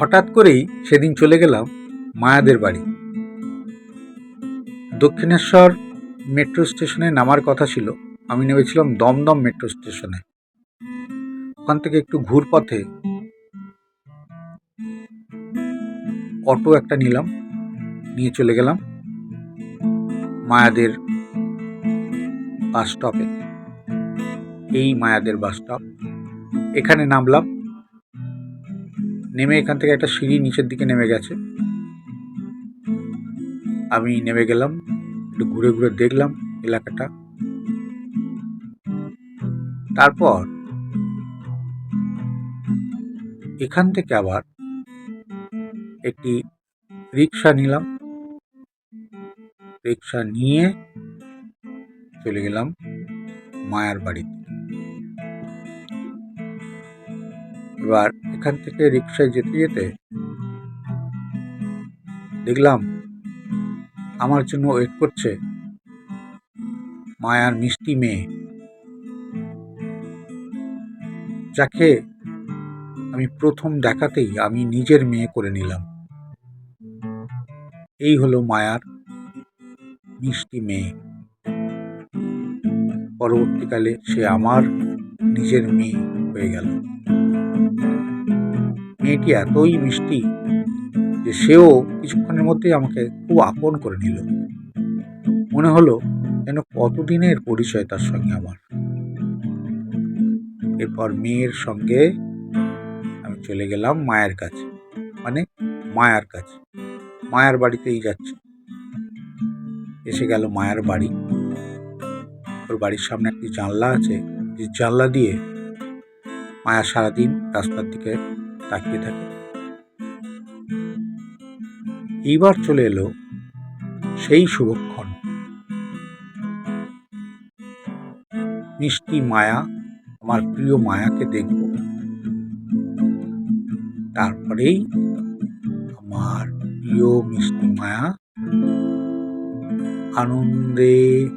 হঠাৎ করেই সেদিন চলে গেলাম মায়াদের বাড়ি। দক্ষিণেশ্বর মেট্রো স্টেশনে নামার কথা ছিল, আমি নেমেছিলাম দমদম মেট্রো স্টেশনে। ওখান থেকে একটু ঘুরপথে অটো একটা নিলাম, নিয়ে চলে গেলাম মায়াদের বাস স্টপে। এই মায়াদের বাস স্টপ। এখানে নামলাম নেমে এখান থেকে একটা সিঁড়ি নিচের দিকে নেমে গেছে। আমি নেমে গেলাম, একটু ঘুরে ঘুরে দেখলাম এলাকাটা। তারপর এখান থেকে আবার একটি রিক্সা নিলাম। রিক্সা নিয়ে চলে গেলাম মায়ার বাড়িতে। এবার এখান থেকে রিক্সায় যেতে যেতে দেখলাম আমার জন্য ওয়েট করছে মায়ার মিষ্টি মেয়ে। যাকে আমি প্রথম দেখাতেই আমি নিজের মেয়ে করে নিলাম। এই হলো মায়ার মিষ্টি মেয়ে। পরবর্তীকালে সে আমার নিজের মেয়ে হয়ে গেল। মেয়েটি এতই মিষ্টি যে সেও কিছুক্ষণের মধ্যেই আমাকে খুব আপন করে নিল। মনে হলো যেন কতদিনের পরিচয় তার সঙ্গে আমার। এরপর মেয়ের সঙ্গে আমি চলে গেলাম মায়ের কাছে। মানে মায়ার কাছে। মায়ার বাড়িতেই যাচ্ছে। এসে গেল মায়ার বাড়ি। ওর বাড়ির সামনে একটি জানলা আছে। যে জানলা দিয়ে মায়া সারাদিন রাস্তার দিকে তাকিয়ে থাকে। এইবার চলে এলো সেই শুভক্ষণ। মিষ্টি মায়া, আমার প্রিয় মায়াকে দেখব। তারপরেই আমার প্রিয় মিষ্টি মায়া আনন্দে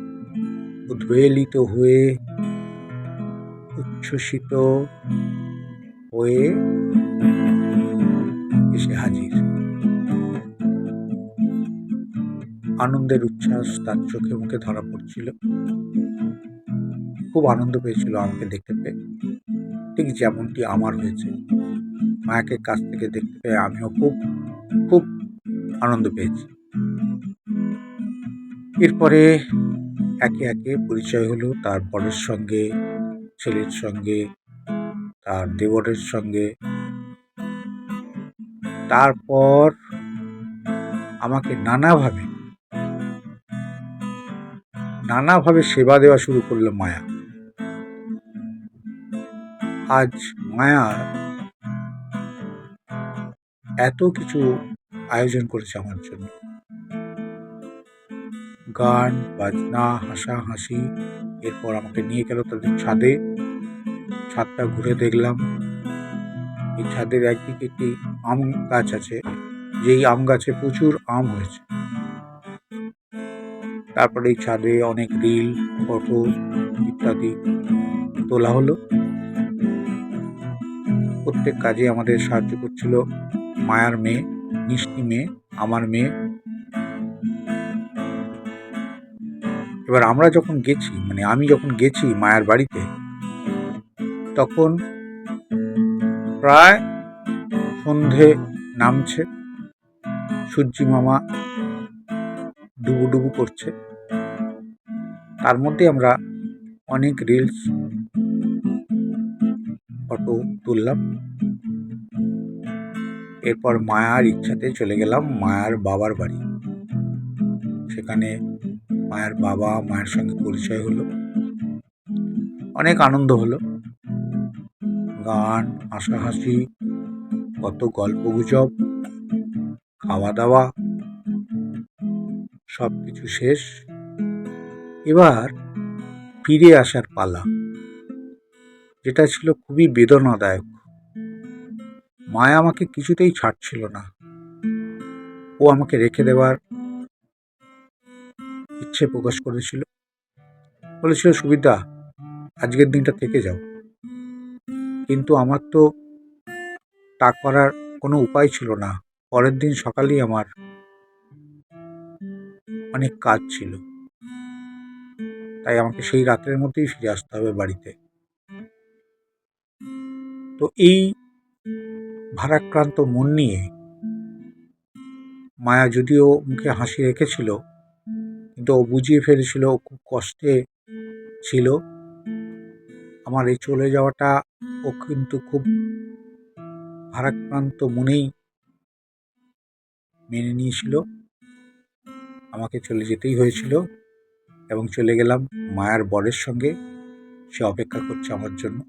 উদ্বেলিত হয়ে উচ্ছ্বসিত হয়ে আনন্দের উচ্ছ্বাস তার চোখে মুখে ধরা পড়ছিল। খুব আনন্দ পেয়েছিল আমাকে দেখতে পেয়ে। ঠিক যেমনটি আমার হয়েছে। মায়াকে কাছ থেকে দেখতে পেয়ে আমিও খুব খুব আনন্দ পেয়েছি। এরপরে একে একে পরিচয় হলো তার বরের সঙ্গে, ছেলের সঙ্গে, তার দেবরের সঙ্গে। তারপর আমাকে নানাভাবে নানাভাবে সেবা দেওয়া শুরু করল মায়া। আজ মায়া এত কিছু আয়োজন করেছে আমার জন্য। গান, বাজনা, হাসাহাসি, এরপর আমাকে নিয়ে গেল তাদের ছাদে। ছাদটা ঘুরে দেখলাম। এই ছাদের একদিকে একটি আম গাছ আছে, যেই আম গাছে প্রচুর আম হয়েছে। তারপরে এই ছাদে অনেক রিল, ফটো ইত্যাদি তোলা হলো। প্রত্যেক কাজে আমাদের সাহায্য করছিল মায়ার মেয়ে, মিষ্টি মেয়ে, আমার মেয়ে। এবার আমরা যখন গেছি মানে আমি যখন গেছি মায়ার বাড়িতে, তখন প্রায় সন্ধে নামছে। সূর্যি মামা ডুবু ডুবু করছে। তার মধ্যে আমরা অনেক রিলস ফটো তুললাম। এরপর মায়ার ইচ্ছাতে চলে গেলাম মায়ার বাবার বাড়ি। সেখানে মায়ের বাবা মায়ের সঙ্গে পরিচয় হলো। অনেক আনন্দ হলো। গান, হাসাহাসি, কত গল্প গুজব খাওয়া দাওয়া সব কিছু শেষ। এবার ফিরে আসার পালা, যেটা ছিল খুবই বেদনাদায়ক। মায়া আমাকে কিছুতেই ছাড়ছিল না। ও আমাকে রেখে দেওয়ার ইচ্ছে প্রকাশ করেছিল। বলেছিল, সুবিধা, আজকের দিনটা থেকে যাও। কিন্তু আমার তো তা করার কোনো উপায় ছিল না। পরের দিন সকালেই আমার অনেক কাজ ছিল। তাই আমাকে সেই রাতের মধ্যেই ফিরে আসতে হবে বাড়িতে। তো এই ভারাক্রান্ত মন নিয়ে মায়া যদিও মুখে হাসি রেখেছিল, কিন্তু ও বুঝিয়ে ফেলেছিল খুব কষ্টে ছিল। আমার এই চলে যাওয়াটা ও কিন্তু খুব ভারাক্রান্ত মনেই মেনে নিয়েছিল। আমাকে চলে যেতেই হয়েছিল এবং চলে গেলাম মায়ার বরের সঙ্গে। সে অপেক্ষা করছে আমার জন্য।